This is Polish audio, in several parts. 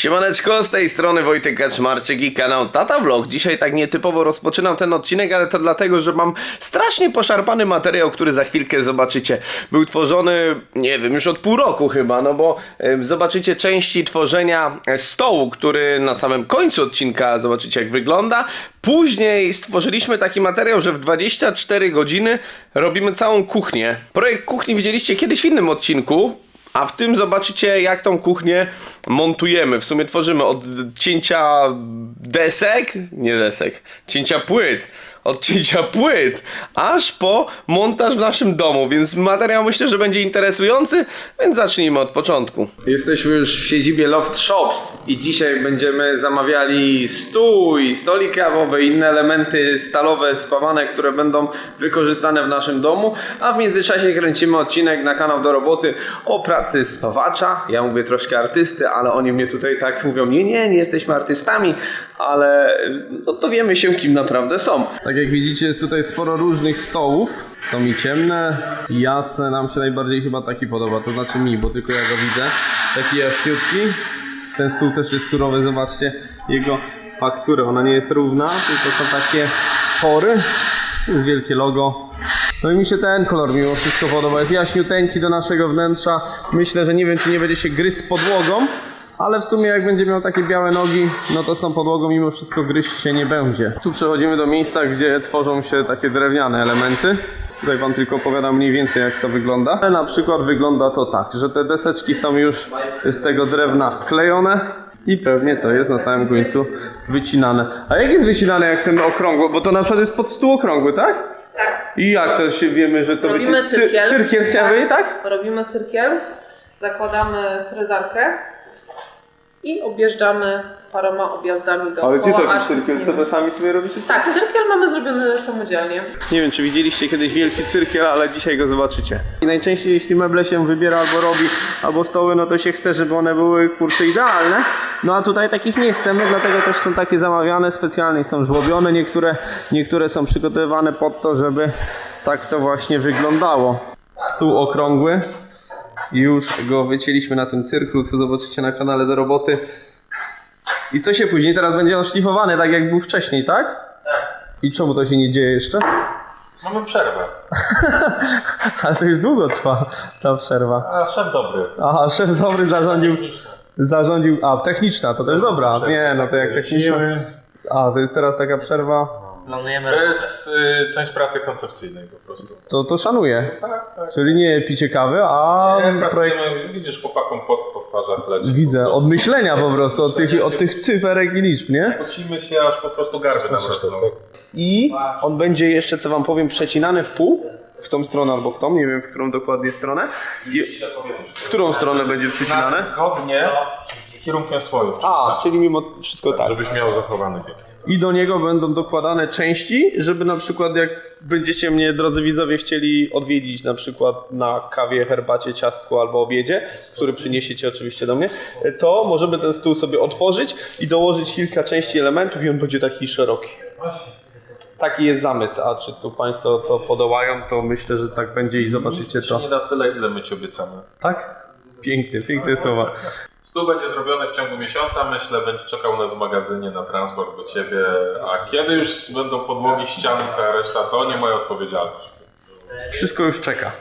Siemaneczko, z tej strony Wojtek Kaczmarczyk i kanał Tata Vlog. Dzisiaj tak nietypowo rozpoczynam ten odcinek, ale to dlatego, że mam strasznie poszarpany materiał, który za chwilkę zobaczycie. Był tworzony, nie wiem, już od pół roku chyba, no bo e, zobaczycie części tworzenia stołu, który na samym końcu odcinka zobaczycie jak wygląda. Później stworzyliśmy taki materiał, że w 24 godziny robimy całą kuchnię. Projekt kuchni widzieliście kiedyś w innym odcinku, a w tym zobaczycie, jak tą kuchnię montujemy. W sumie tworzymy od cięcia desek, nie desek, cięcia płyt, od cięcia płyt, aż po montaż w naszym domu, więc materiał myślę, że będzie interesujący, więc zacznijmy od początku. Jesteśmy już w siedzibie Loft Shops i dzisiaj będziemy zamawiali stół i stolik kawowy, inne elementy stalowe, spawane, które będą wykorzystane w naszym domu, a w międzyczasie kręcimy odcinek na kanał do roboty o pracy spawacza. Ja mówię troszkę artysty, ale oni mnie tutaj tak mówią, nie, nie, nie jesteśmy artystami, ale no, dowiemy się kim naprawdę są. Tak jak widzicie jest tutaj sporo różnych stołów. Są i ciemne, i jasne. Nam się najbardziej chyba taki podoba, to znaczy mi, bo tylko ja go widzę. Taki jaśniutki. Ten stół też jest surowy, zobaczcie jego fakturę. Ona nie jest równa, tylko są takie pory. Jest wielkie logo. No i mi się ten kolor mimo wszystko podoba. Jest jaśniuteńki do naszego wnętrza. Myślę, że nie wiem, czy nie będzie się gryźć z podłogą. Ale w sumie jak będzie miał takie białe nogi, no to z tą podłogą mimo wszystko gryźć się nie będzie. Tu przechodzimy do miejsca, gdzie tworzą się takie drewniane elementy. Tutaj wam tylko opowiadam mniej więcej jak to wygląda. Ale na przykład wygląda to tak, że te deseczki są już z tego drewna klejone i pewnie to jest na samym końcu wycinane. A jak jest wycinane jak chcemy okrągłe? Bo to na przykład jest pod stół okrągły, tak? Tak. I jak to się wiemy, że to Robimy wyci- cyrkiel. Cy- cyrkiel chciałem powiedzieć, tak? Robimy cyrkiel, zakładamy frezarkę i objeżdżamy paroma objazdami do Ale gdzie taki cyrkiel? Co to sami sobie robicie? Tak, cyrkiel mamy zrobiony samodzielnie. Nie wiem, czy widzieliście kiedyś wielki cyrkiel, ale dzisiaj go zobaczycie. I najczęściej, jeśli meble się wybiera albo robi, albo stoły, no to się chce, żeby one były kurczę idealne. No a tutaj takich nie chcemy, dlatego też są takie zamawiane specjalnie, są żłobione. Niektóre, niektóre są przygotowywane pod to, żeby tak to właśnie wyglądało. Stół okrągły. Już go wycięliśmy na tym cyrklu, co zobaczycie na kanale do roboty. I co się później? Teraz będzie on szlifowany tak jak był wcześniej, tak? Tak, I czemu to się nie dzieje jeszcze? mamy przerwę. Ale to już długo trwa ta przerwa. A szef dobry. Aha, szef dobry zarządził. Zarządził. A, techniczna, to też dobra. Nie, no to jak techniczna. A, to jest teraz taka przerwa. To jest y, część pracy koncepcyjnej po prostu. To, to szanuję. Tak, tak. Czyli nie picie kawy, a Nie, projekt. pracujemy, widzisz chłopakom pod, po twarzach leci. Widzę, od myślenia po prostu, od tych, od tych cyferek i liczb, nie? Pocimy się, aż po prostu garby nam rosną. I on będzie jeszcze, co wam powiem, przecinany w pół. W tą stronę albo w tą, nie wiem w którą dokładnie stronę. I Ile w którą stronę będzie przecinane? Zgodnie z kierunkiem słoju. A, czyli mimo wszystko tak. Żebyś miał zachowany bieg. I do niego będą dokładane części, żeby na przykład jak będziecie mnie, drodzy widzowie, chcieli odwiedzić na przykład na kawie, herbacie, ciastku albo obiedzie, który przyniesiecie oczywiście do mnie, to możemy ten stół sobie otworzyć i dołożyć kilka części elementów i on będzie taki szeroki. Taki jest zamysł, a czy tu Państwo to podołają, to myślę, że tak będzie i zobaczycie to. Nie na tyle, ile my ci obiecamy. Tak? Pięknie, piękne słowa. Stół będzie zrobiony w ciągu miesiąca, myślę, będzie czekał nas w magazynie na transport do ciebie, a kiedy już będą podłogi, ściany, cała reszta, to nie moja odpowiedzialność. Wszystko już czeka.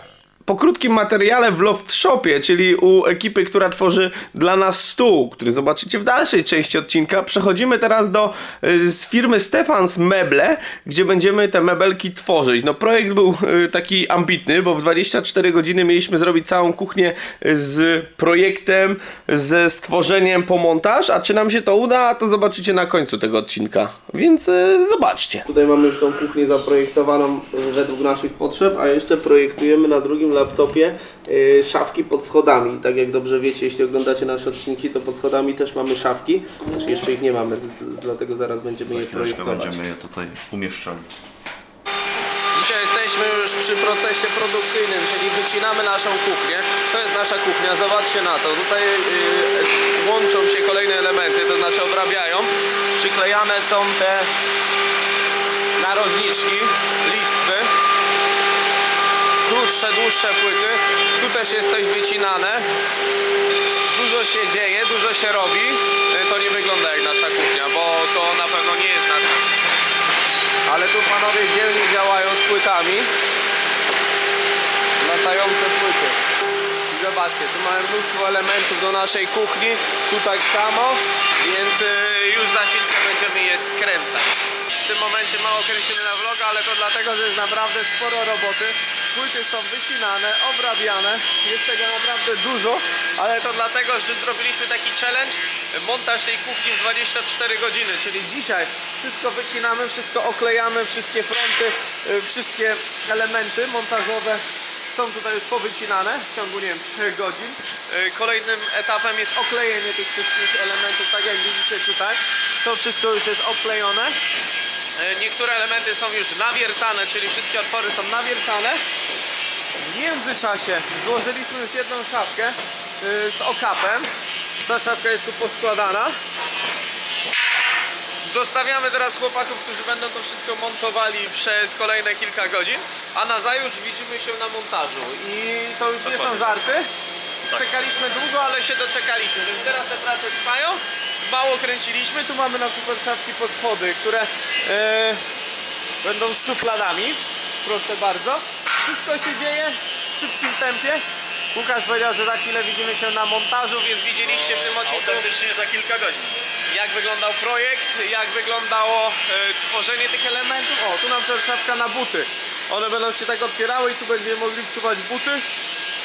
Po krótkim materiale w Loft Shopie, czyli u ekipy, która tworzy dla nas stół, który zobaczycie w dalszej części odcinka, przechodzimy teraz do y, z firmy Stefans Meble, gdzie będziemy te mebelki tworzyć. No projekt był y, taki ambitny, bo w 24 godziny mieliśmy zrobić całą kuchnię y, z projektem, ze stworzeniem po montaż, a czy nam się to uda, to zobaczycie na końcu tego odcinka. Więc y, zobaczcie. Tutaj mamy już tą kuchnię zaprojektowaną y, według naszych potrzeb, a jeszcze projektujemy na drugim laptopie y, szafki pod schodami. Tak jak dobrze wiecie, jeśli oglądacie nasze odcinki, to pod schodami też mamy szafki. Znaczy jeszcze ich nie mamy, dlatego zaraz będziemy je Chwileczkę projektować. będziemy je tutaj umieszczali. Dzisiaj jesteśmy już przy procesie produkcyjnym, czyli wycinamy naszą kuchnię. To jest nasza kuchnia, zobaczcie na to. Tutaj yy, łączą się kolejne elementy, to znaczy obrabiają. Przyklejane są te narożniczki krótsze, dłuższe płyty. Tu też jest coś wycinane. Dużo się dzieje, dużo się robi. Y, to nie wygląda jak nasza kuchnia, bo to na pewno nie jest nasza. Ale tu panowie dzielnie działają z płytami. Latające płyty. I zobaczcie, tu mamy mnóstwo elementów do naszej kuchni. Tu tak samo, więc y, już za chwilkę będziemy je skręcać. W tym momencie mało kręcimy na vloga, ale to dlatego, że jest naprawdę sporo roboty. Płyty są wycinane, obrabiane, jest tego naprawdę dużo, ale to dlatego, że zrobiliśmy taki challenge, montaż tej kuchni w 24 godziny, czyli dzisiaj wszystko wycinamy, wszystko oklejamy, wszystkie fronty, y, wszystkie elementy montażowe są tutaj już powycinane w ciągu, nie wiem, 3 godzin. Yy, Kolejnym etapem jest oklejenie tych wszystkich elementów, tak jak widzicie tutaj. To wszystko już jest oklejone. Yy, Niektóre elementy są już nawiercane, czyli wszystkie otwory są nawiercane. W międzyczasie złożyliśmy już jedną szafkę yy, z okapem. Ta szafka jest tu poskładana. Zostawiamy teraz chłopaków, którzy będą to wszystko montowali przez kolejne kilka godzin, a na zajutrz widzimy się na montażu. I to już nie są żarty. Czekaliśmy długo, ale się doczekaliśmy, więc teraz te prace trwają. Mało kręciliśmy. Tu mamy na przykład szafki po schody, które e, będą z szufladami. Proszę bardzo. Wszystko się dzieje w szybkim tempie. Łukasz powiedział, że za chwilę widzimy się na montażu, więc widzieliście w tym odcinku Autentycznie za kilka godzin. jak wyglądał projekt, jak wyglądało e, tworzenie tych elementów. O, tu na przykład szafka na buty. One będą się tak otwierały i tu będziemy mogli wsuwać buty.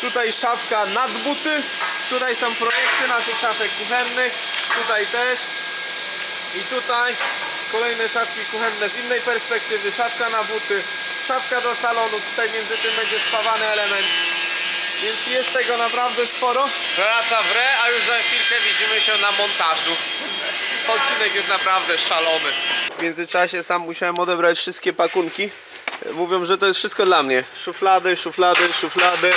Tutaj szafka nad buty. Tutaj są projekty naszych szafek kuchennych. Tutaj też. I tutaj kolejne szafki kuchenne z innej perspektywy. Szafka na buty, szafka do salonu. Tutaj między tym będzie spawany element. Więc jest tego naprawdę sporo. Praca w re, a już za chwilkę widzimy się na montażu. Odcinek jest naprawdę szalony. W międzyczasie sam musiałem odebrać wszystkie pakunki. Mówią, że to jest wszystko dla mnie. Szuflady, szuflady, szuflady.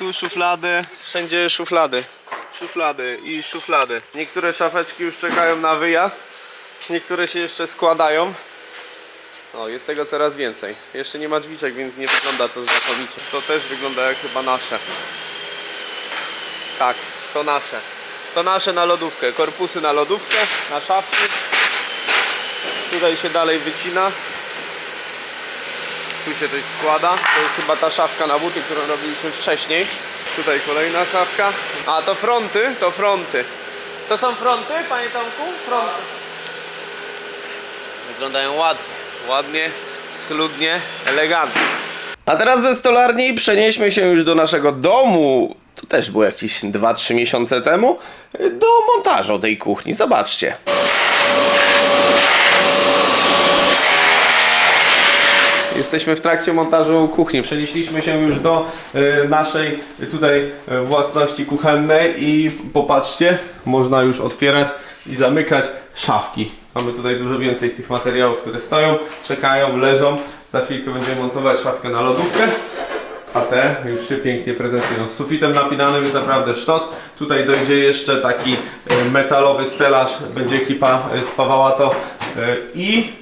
Tu szuflady, wszędzie szuflady. Szuflady i szuflady. Niektóre szafeczki już czekają na wyjazd. Niektóre się jeszcze składają. O, jest tego coraz więcej. Jeszcze nie ma drzwiczek, więc nie wygląda to znakomicie. To też wygląda jak chyba nasze. Tak, to nasze. To nasze na lodówkę. Korpusy na lodówkę, na szafki. Tutaj się dalej wycina. Tu się coś składa. To jest chyba ta szafka na buty, którą robiliśmy wcześniej. Tutaj kolejna szafka. A to fronty, to fronty. To są fronty, panie Tomku? Fronty. Wyglądają ładnie. Ładnie, schludnie, elegancko. A teraz ze stolarni przenieśmy się już do naszego domu. To też było jakieś 2-3 miesiące temu. Do montażu tej kuchni. Zobaczcie. Jesteśmy w trakcie montażu kuchni. Przenieśliśmy się już do e, naszej tutaj e, własności kuchennej i popatrzcie, można już otwierać i zamykać szafki. Mamy tutaj dużo więcej tych materiałów, które stoją, czekają, leżą. Za chwilkę będziemy montować szafkę na lodówkę. A te już się pięknie prezentują. Z sufitem napinanym jest naprawdę sztos. Tutaj dojdzie jeszcze taki e, metalowy stelaż. Będzie ekipa e, spawała to. I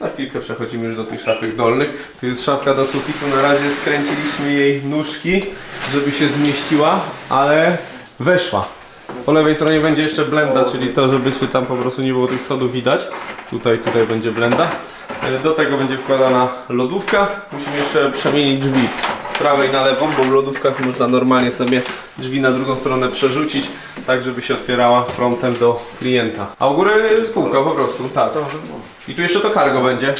za chwilkę przechodzimy już do tych szafek dolnych. Tu jest szafka do sufitu. Na razie skręciliśmy jej nóżki, żeby się zmieściła, ale weszła. Po lewej stronie będzie jeszcze blenda, czyli to, żeby się tam po prostu nie było tych schodów widać. Tutaj, tutaj będzie blenda. E, Do tego będzie wkładana lodówka. Musimy jeszcze przemienić drzwi prawej na lewą, bo w lodówkach można normalnie sobie drzwi na drugą stronę przerzucić, tak żeby się otwierała frontem do klienta. A u góry spółka po prostu, tak. I tu jeszcze to cargo będzie.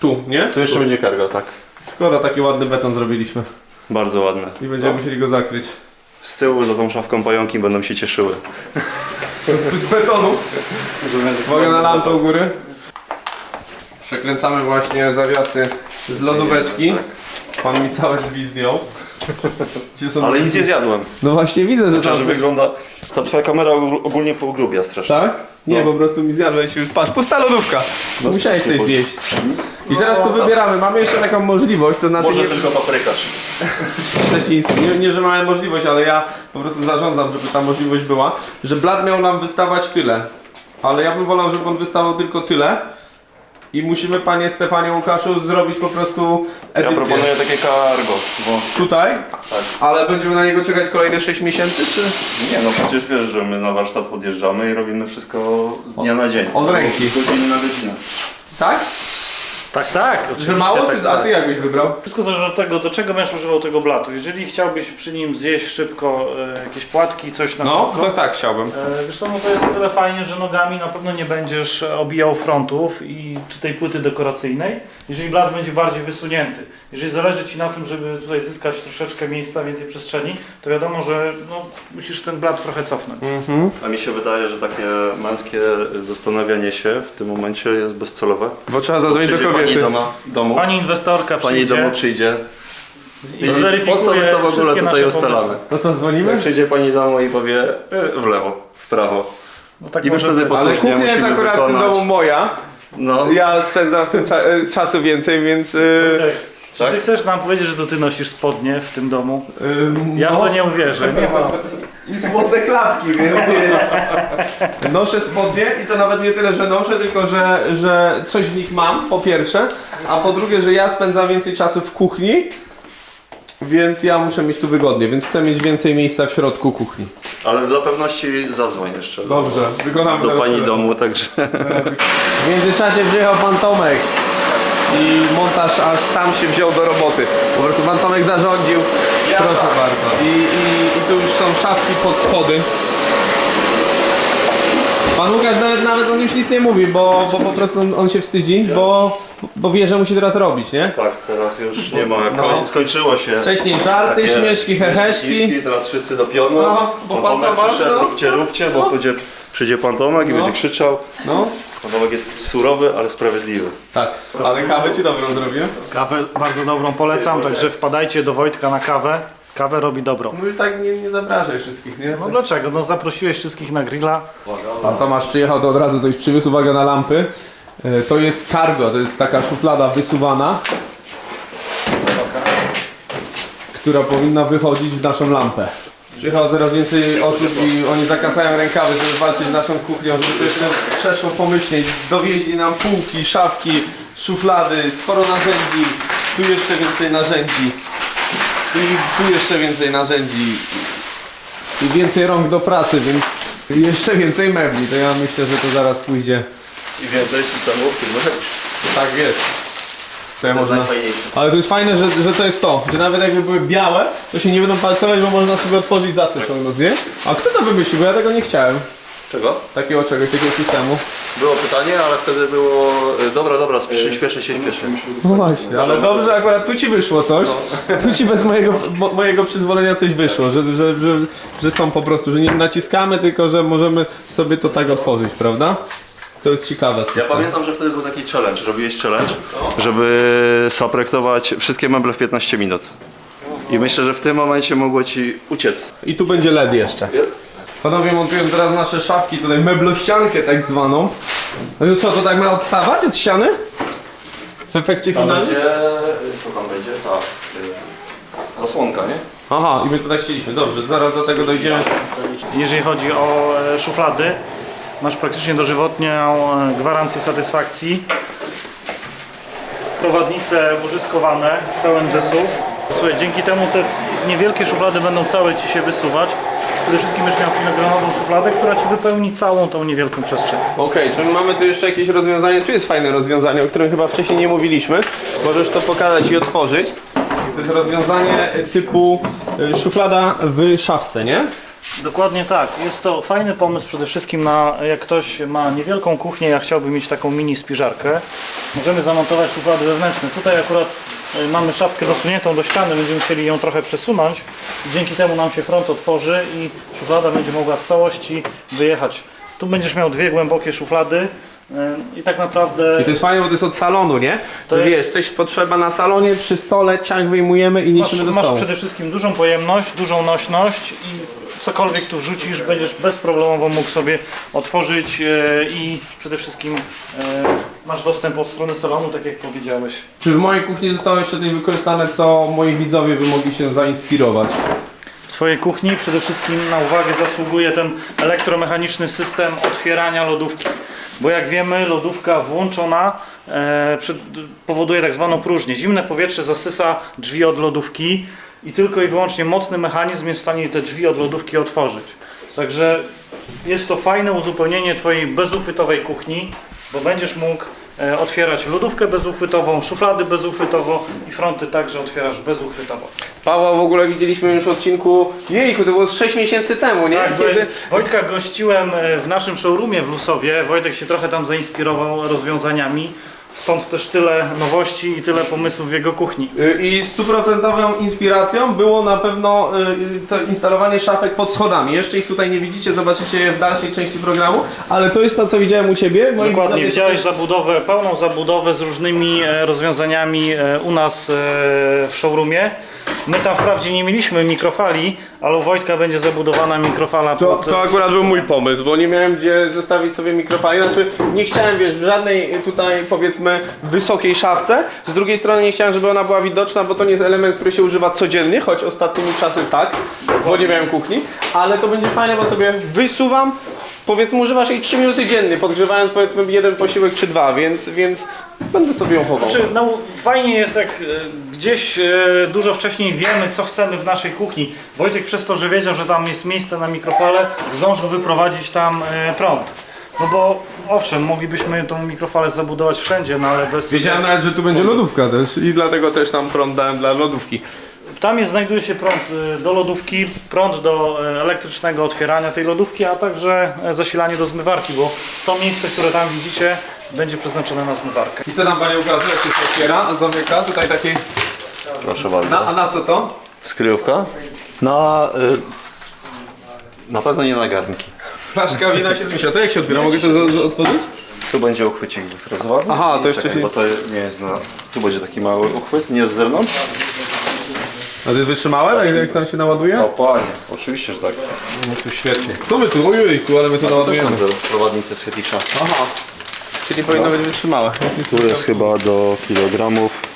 Tu, nie? Tu jeszcze będzie kargo, tak. Szkoda, taki ładny beton zrobiliśmy. Bardzo ładne. I będziemy musieli go zakryć. Z tyłu za tą szafką pająki będą się cieszyły. Z betonu. Uwaga na lampę u góry. Przekręcamy właśnie zawiasy z lodóweczki. Pan mi całe drzwi zdjął. Gdzie są Ale nic nie zjadłem. No właśnie widzę, że Chociaż tam coś... wygląda... Ta twoja kamera ogól- ogólnie pogrubia strasznie. Tak? Nie, No. po prostu mi zjadłeś już. Patrz, pusta lodówka. No musiałeś coś strasznie zjeść. I teraz tu wybieramy. Mamy jeszcze taką możliwość, to znaczy Może nie, tylko paprykarz. wcześniej, nie, nie, że mamy możliwość, ale ja po prostu zarządzam, żeby ta możliwość była, że blat miał nam wystawać tyle. Ale ja bym wolał, żeby on wystawał tylko tyle. I musimy, panie Stefanie Łukaszu, zrobić po prostu Ja edycję. proponuję takie cargo. Bo... Tutaj, Tak. ale będziemy na niego czekać kolejne 6 miesięcy, czy? Nie no, przecież wiesz, że my na warsztat podjeżdżamy i robimy wszystko z dnia na dzień. od ręki. Z godziny na godzinę. Tak? Tak, tak. Że mało, tak, czy, a tak. ty jak byś wybrał? Wszystko zależy od tego, do czego będziesz używał tego blatu. Jeżeli chciałbyś przy nim zjeść szybko e, jakieś płatki, coś na No, szybko, to tak chciałbym. E, Wiesz co, no to jest o tyle fajnie, że nogami na pewno nie będziesz obijał frontów i czy tej płyty dekoracyjnej, jeżeli blat będzie bardziej wysunięty. Jeżeli zależy Ci na tym, żeby tutaj zyskać troszeczkę miejsca, więcej przestrzeni, to wiadomo, że no, musisz ten blat trochę cofnąć. A mi się wydaje, że takie męskie zastanawianie się w tym momencie jest bezcelowe. Bo trzeba zadzwonić do Przyjdzie pani doma, domu, Pani inwestorka pani przyjdzie domu przyjdzie. i po co zweryfikuje my to w ogóle wszystkie tutaj nasze ustalamy? pomysły. To co, dzwonimy? Jak przyjdzie pani domu i powie e, w lewo, w prawo. No tak I my może wtedy być. Ale Posłusznie kuchnia jest musimy akurat w tym wykonać. domu moja. No, Ja spędzam w tym cza- e, czasu więcej, więc... Okej. Czy Tak? ty chcesz nam powiedzieć, że to ty nosisz spodnie w tym domu? Ja no. w to nie uwierzę. Nie ma. I złote klapki, więc Noszę spodnie i to nawet nie tyle, że noszę, tylko że, że coś w nich mam, po pierwsze, a po drugie, że ja spędzam więcej czasu w kuchni, więc ja muszę mieć tu wygodnie, więc chcę mieć więcej miejsca w środku kuchni. ale dla pewności zadzwoń jeszcze. do- Dobrze, wykonamy Do pani telefon. domu, także... W międzyczasie przyjechał pan Tomek i montaż aż sam się wziął do roboty. Po prostu pan Tomek zarządził. Proszę bardzo. I, i, I tu już są szafki pod schody. Pan Łukasz nawet, nawet on już nic nie mówi, bo, bo po prostu on, on się wstydzi, bo, bo wie, że musi teraz robić, nie? Tak, teraz już nie ma. No. Koń, skończyło się. Wcześniej żarty, śmieszki, heheszki. Teraz wszyscy do pionu. No, bo pan Tomek Tomasz, przyszedł, no. róbcie, róbcie, bo będzie, przyjdzie pan Tomek i No. będzie krzyczał. No, Pan Tomek jest surowy, ale sprawiedliwy. tak. Ale kawę ci dobrą zrobię. Kawę bardzo dobrą polecam, także wpadajcie do Wojtka na kawę. Kawę robi dobrą. No już tak nie, nie zapraszaj wszystkich, nie? No dlaczego? No zaprosiłeś wszystkich na grilla. Pan Tomasz przyjechał, to od razu coś przywiózł, uwaga na lampy. E, To jest cargo, to jest taka szuflada wysuwana, która powinna wychodzić w naszą lampę. Przyjechało coraz więcej osób i oni zakasają rękawy, żeby walczyć z naszą kuchnią, żeby to jeszcze przeszło pomyślniej. Dowieźli nam półki, szafki, szuflady, sporo narzędzi, tu jeszcze więcej narzędzi i tu jeszcze więcej narzędzi i więcej rąk do pracy, więc jeszcze więcej mebli. To ja myślę, że to zaraz pójdzie. I więcej systemów tych Tak jest. Można... Ale to jest fajne, że, że to jest to, że nawet jakby były białe, to się nie będą palcować, bo można sobie otworzyć za to ciągnąć, nie? A kto to wymyślił? Bo ja tego nie chciałem. Czego? Takiego czegoś, takiego systemu. Było pytanie, ale wtedy było... y, Dobra, dobra, śpieszę, śpieszę się, śpieszę. No właśnie, ale dobrze akurat tu ci wyszło coś. Tu ci bez mojego, mo, mojego przyzwolenia coś wyszło, że, że, że, że są po prostu, że nie naciskamy, tylko że możemy sobie to tak otworzyć, prawda? To jest ciekawe. Ja pamiętam, że wtedy był taki challenge, robiłeś challenge, żeby zaprojektować wszystkie meble w 15 minut. I myślę, że w tym momencie mogło ci uciec. I tu będzie LED jeszcze. Jest? Panowie montują teraz nasze szafki, tutaj meblościankę tak zwaną. No i co, to tak ma odstawać od ściany? W efekcie Tam finalnym? będzie... Co tam będzie? Ta... y, Zasłonka, nie? Aha, i my to tak chcieliśmy. Dobrze, zaraz do tego dojdziemy. Jeżeli chodzi o e, szuflady, masz praktycznie dożywotnią e, gwarancję satysfakcji. Prowadnice użyskowane, pełen wysów. Słuchaj, dzięki temu te niewielkie szuflady będą całe Ci się wysuwać. Przede wszystkim będziesz miał filogranową szufladę, która Ci wypełni całą tą niewielką przestrzeń. Okej, czy mamy tu jeszcze jakieś rozwiązanie? Tu jest fajne rozwiązanie, o którym chyba wcześniej nie mówiliśmy. Możesz to pokazać i otworzyć. To jest rozwiązanie typu y, szuflada w szafce, nie? Dokładnie tak. Jest to fajny pomysł przede wszystkim na jak ktoś ma niewielką kuchnię, jak chciałby mieć taką mini spiżarkę. Możemy zamontować szuflady wewnętrzne. Tutaj akurat y, mamy szafkę dosuniętą do ściany, będziemy chcieli ją trochę przesunąć. Dzięki temu nam się front otworzy i szuflada będzie mogła w całości wyjechać. Tu będziesz miał dwie głębokie szuflady y, i tak naprawdę I to jest fajne, bo to jest od salonu, nie? To jest- wiesz, coś potrzeba na salonie, przy stole, ciach wyjmujemy i masz, niesiemy do masz stołu. przede wszystkim dużą pojemność, dużą nośność i cokolwiek tu wrzucisz, będziesz bezproblemowo mógł sobie otworzyć e, i przede wszystkim e, masz dostęp od strony salonu, tak jak powiedziałeś. Czy w mojej kuchni zostało jeszcze coś wykorzystane, co moi widzowie by mogli się zainspirować? W Twojej kuchni przede wszystkim na uwagę zasługuje ten elektromechaniczny system otwierania lodówki. Bo jak wiemy, lodówka włączona e, powoduje tak zwaną próżnię. Zimne powietrze zasysa drzwi od lodówki i tylko i wyłącznie mocny mechanizm jest w stanie te drzwi od lodówki otworzyć. Także jest to fajne uzupełnienie Twojej bezuchwytowej kuchni, bo będziesz mógł e, otwierać lodówkę bezuchwytową, szuflady bezuchwytowo i fronty także otwierasz bezuchwytowo. Pawła w ogóle widzieliśmy już w odcinku, jejku, to było z 6 miesięcy temu, nie? Tak, Kiedy... Wojtka gościłem e, w naszym showroomie w Lusowie. Wojtek się trochę tam zainspirował rozwiązaniami. Stąd też tyle nowości i tyle pomysłów w jego kuchni. Y, I stuprocentową inspiracją było na pewno y, to instalowanie szafek pod schodami. Jeszcze ich tutaj nie widzicie, zobaczycie je w dalszej części programu, ale to jest to, co widziałem u Ciebie. Moi Dokładnie, widzowie widziałeś zabudowę, pełną zabudowę z różnymi e, rozwiązaniami e, u nas e, w showroomie. My tam wprawdzie nie mieliśmy mikrofali, ale u Wojtka będzie zabudowana mikrofala To, pod... to akurat był mój pomysł, bo nie miałem gdzie zostawić sobie mikrofali. Znaczy, nie chciałem, wiesz, w żadnej tutaj, powiedzmy, wysokiej szafce. Z drugiej strony nie chciałem, żeby ona była widoczna, bo to nie jest element, który się używa codziennie, choć ostatnimi czasy tak, bo nie miałem kuchni. Ale to będzie fajne, bo sobie wysuwam, powiedzmy, używasz jej 3 minuty dziennie, podgrzewając, powiedzmy, jeden posiłek czy dwa, więc, więc będę sobie ją chował. Znaczy, no, fajnie jest, jak e, gdzieś e, dużo wcześniej wiemy, co chcemy w naszej kuchni. Wojtek przez to, że wiedział, że tam jest miejsce na mikrofale, zdążył wyprowadzić tam e, prąd. No bo owszem, moglibyśmy tą mikrofalę zabudować wszędzie, no ale bez... Wiedziałem bez... nawet, że tu będzie lodówka też i dlatego też tam prąd dałem dla lodówki. Tam jest, znajduje się prąd e, do lodówki, prąd do e, elektrycznego otwierania tej lodówki, a także e, zasilanie do zmywarki, bo to miejsce, które tam widzicie, będzie przeznaczone na zmywarkę. I co tam Panie ukazuje, jak się otwiera, zamyka, tutaj takie... Proszę bardzo. Na, a na co to? Skryjówka? Na... Y, na pewno nie na garnki. Flaszka wina 70. To jak się otwiera? Mogę to otworzyć? Tu będzie uchwycik wyfrezowany. Aha, to jeszcze Czekaj, się- bo to nie jest na... Tu będzie taki mały uchwyt, nie z zewnątrz. A to jest wytrzymałe, tak jak tam się naładuje? O panie, oczywiście, że tak. No to świetnie. Co my tu? Ojejku, ale my tu To naładujemy. są prowadnicy z Fetisza. Aha. Czyli powinno być wytrzymałe. Tu jest chyba do kilogramów.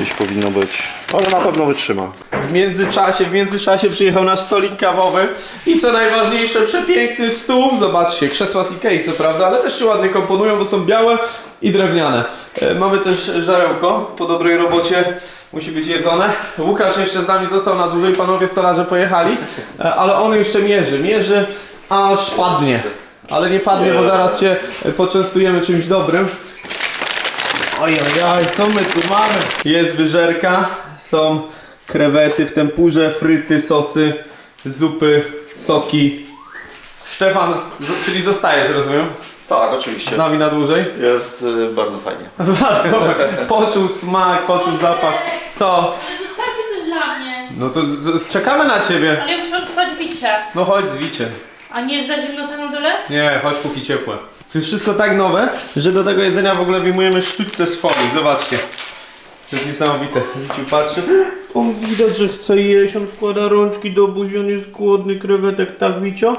Gdzieś powinno być. Ale na pewno wytrzyma. W międzyczasie, w międzyczasie przyjechał nasz stolik kawowy i co najważniejsze, przepiękny stół. Zobaczcie, krzesła z Ikei co prawda, ale też się ładnie komponują, bo są białe i drewniane. E, mamy też żarełko, po dobrej robocie musi być jedzone. Łukasz jeszcze z nami został na dłużej, panowie stolarze pojechali, e, ale on jeszcze mierzy, mierzy aż padnie. Ale nie padnie, bo zaraz cię poczęstujemy czymś dobrym. Oj, oj, oj, co my tu mamy? Jest wyżerka, są krewety w tempurze, fryty, sosy, zupy, soki. Stefan, czyli zostajesz, rozumiem? Tak, oczywiście. Z nami na dłużej? Jest y, bardzo fajnie. Bardzo. Poczuł smak, poczuł zapach. Co? Zostawcie coś dla mnie. No to z- z- czekamy na ciebie. Ale ja muszę odtrwać bicie. No chodź, zwicie. A nie jest za zimno tam na dole? Nie, chodź póki ciepłe. To jest wszystko tak nowe, że do tego jedzenia w ogóle wyjmujemy sztućce z folii. Zobaczcie. To jest niesamowite. Wiciu patrzy. On widać, że chce jeść, on wkłada rączki do buzi, on jest głodny krewetek, tak Wicio?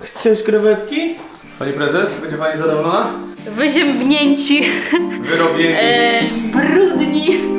Chcesz krewetki? Pani prezes, będzie pani zadowolona? Wyziębnięci, Wyrobieni. e, brudni.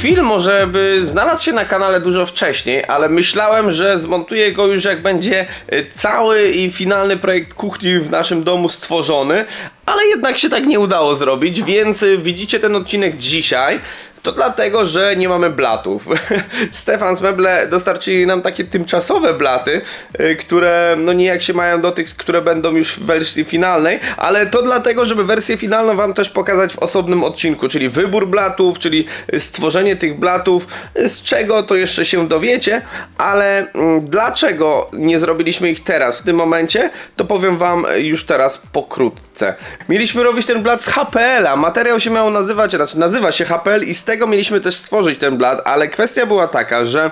Film może by znalazł się na kanale dużo wcześniej, ale myślałem, że zmontuję go już jak będzie e, cały i finalny projekt kuchni w naszym domu stworzony, ale jednak się tak nie udało zrobić, więc e, widzicie ten odcinek dzisiaj. To dlatego, że nie mamy blatów. Stefan z Meble dostarczyli nam takie tymczasowe blaty, y, które no nijak się mają do tych, które będą już w wersji finalnej, ale to dlatego, żeby wersję finalną wam też pokazać w osobnym odcinku, czyli wybór blatów, czyli y, stworzenie tych blatów, z czego to jeszcze się dowiecie, ale mm, dlaczego nie zrobiliśmy ich teraz, w tym momencie, to powiem wam y, już teraz pokrótce. Mieliśmy robić ten blat z HPL-a, materiał się miał nazywać, znaczy nazywa się HPL i Stefan tego mieliśmy też stworzyć ten blat, ale kwestia była taka, że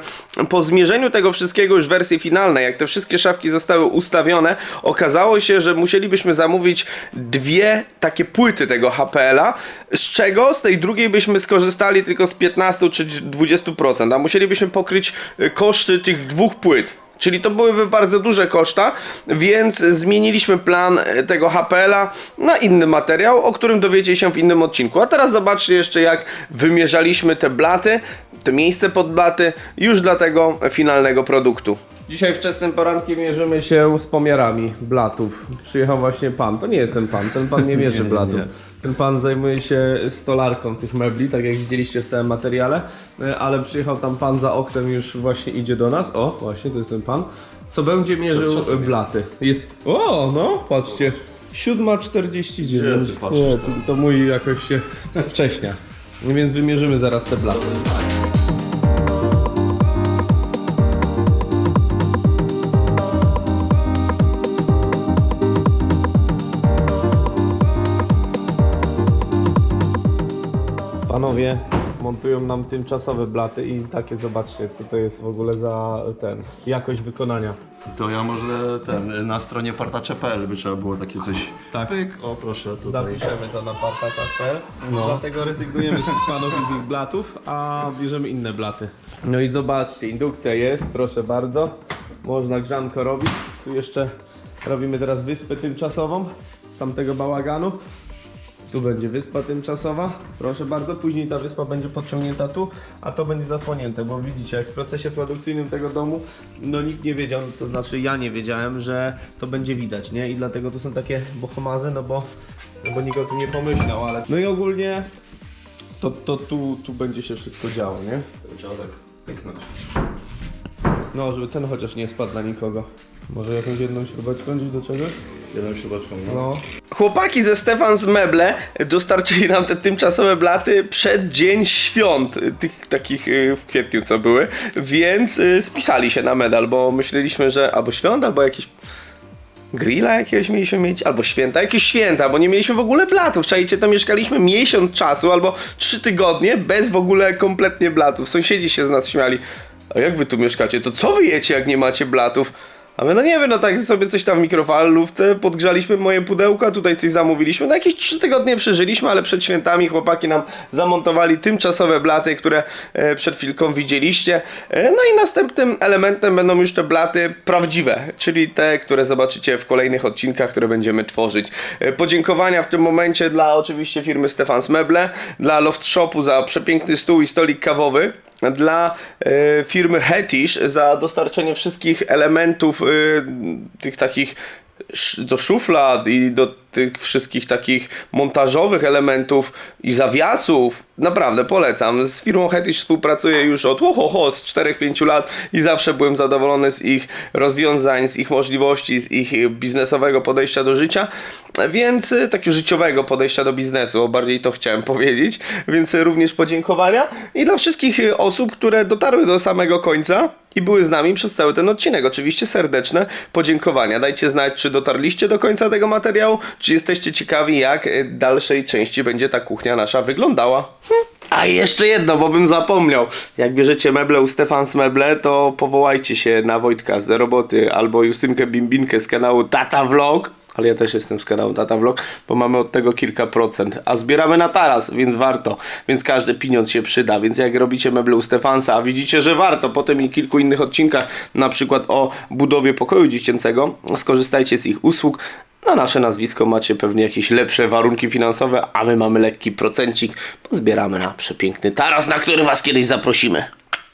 po zmierzeniu tego wszystkiego już w wersji finalnej, jak te wszystkie szafki zostały ustawione, okazało się, że musielibyśmy zamówić dwie takie płyty tego HPL-a, z czego z tej drugiej byśmy skorzystali tylko z 15 czy 20%, a musielibyśmy pokryć y, koszty tych dwóch płyt. Czyli to byłyby bardzo duże koszta, więc zmieniliśmy plan e, tego HPL-a na inny materiał, o którym dowiecie się w innym odcinku. A teraz zobaczcie jeszcze jak wymierzaliśmy te blaty, to miejsce pod blaty już dla tego finalnego produktu. Dzisiaj wczesnym porankiem mierzymy się z pomiarami blatów. Przyjechał właśnie pan. To nie jest ten pan. Ten pan nie mierzy blatów. Ten pan zajmuje się stolarką tych mebli, tak jak widzieliście w całym materiale. E, Ale przyjechał tam pan za oknem, już właśnie idzie do nas. O, właśnie to jest ten pan. Co będzie mierzył blaty. Jest. O, no, patrzcie. 7.49. Gdzie ty patrzysz Nie, tam? to, to mój jakoś się z wcześnia. Więc wymierzymy zaraz te blaty. Panowie montują nam tymczasowe blaty i takie zobaczcie, co to jest w ogóle za ten jakość wykonania. To ja może ten, na stronie partacze.pl by trzeba było takie coś... Tak. Pyk, o proszę, tutaj. Zapiszemy to na parta.pl. No. Dlatego rezygnujemy z tych panów i z ich blatów, a bierzemy inne blaty. No i zobaczcie, indukcja jest, proszę bardzo. Można grzanko robić. Tu jeszcze robimy teraz wyspę tymczasową z tamtego bałaganu. Tu będzie wyspa tymczasowa, proszę bardzo. Później ta wyspa będzie podciągnięta tu, a to będzie zasłonięte, bo widzicie, jak w procesie produkcyjnym tego domu, no nikt nie wiedział, to znaczy ja nie wiedziałem, że to będzie widać, nie? I dlatego tu są takie bohomazy, no bo, no bo nikt o tym nie pomyślał, ale... No i ogólnie to, to tu, tu będzie się wszystko działo, nie? Dziadek, pyknąć. No, żeby ten chociaż nie spadł na nikogo. Może jakąś jedną śrubeczką gdzieś do czegoś? Jedną śrubeczką, no. No. Chłopaki ze Stefans Meble dostarczyli nam te tymczasowe blaty przed dzień świąt, y, tych takich y, w kwietniu co były, więc y, spisali się na medal, bo myśleliśmy, że albo świąt, albo jakiś grilla jakiegoś mieliśmy mieć, albo święta, jakieś święta, bo nie mieliśmy w ogóle blatów. Czajcie, to mieszkaliśmy miesiąc czasu, albo trzy tygodnie bez w ogóle kompletnie blatów. Sąsiedzi się z nas śmiali. A jak wy tu mieszkacie? To co wy jecie, jak nie macie blatów? A my no nie wiem, no tak sobie coś tam w mikrofalówce podgrzaliśmy moje pudełka, tutaj coś zamówiliśmy. No jakieś trzy tygodnie przeżyliśmy, ale przed świętami chłopaki nam zamontowali tymczasowe blaty, które e, przed chwilką widzieliście. E, no i następnym elementem będą już te blaty prawdziwe, czyli te, które zobaczycie w kolejnych odcinkach, które będziemy tworzyć. E, podziękowania w tym momencie dla oczywiście firmy Stefans Meble, dla Loft Shopu za przepiękny stół i stolik kawowy dla e, firmy Hetish za dostarczenie wszystkich elementów e, tych takich do szuflad i do tych wszystkich takich montażowych elementów i zawiasów. Naprawdę polecam. Z firmą Hetish współpracuję już od ohoho, z 4-5 lat i zawsze byłem zadowolony z ich rozwiązań, z ich możliwości, z ich biznesowego podejścia do życia, więc e, takiego życiowego podejścia do biznesu, bardziej to chciałem powiedzieć, więc e, również podziękowania i dla wszystkich e, osób, które dotarły do samego końca i były z nami przez cały ten odcinek. Oczywiście serdeczne podziękowania. Dajcie znać, czy dotarliście do końca tego materiału, czy jesteście ciekawi, jak e, dalszej części będzie ta kuchnia nasza wyglądała. Hm. A jeszcze jedno, bo bym zapomniał. Jak bierzecie meble u Stefans Meble, to powołajcie się na Wojtka z roboty albo Justynkę Bimbinkę z kanału Tata Vlog. Ale ja też jestem z kanału Tata Vlog, bo mamy od tego kilka procent. A zbieramy na taras, więc warto. Więc każdy pieniądz się przyda. Więc jak robicie meble u Stefansa, a widzicie, że warto, potem i kilku innych odcinkach, na przykład o budowie pokoju dziecięcego, skorzystajcie z ich usług. Na nasze nazwisko macie pewnie jakieś lepsze warunki finansowe, a my mamy lekki procencik, bo zbieramy na przepiękny taras, na który was kiedyś zaprosimy.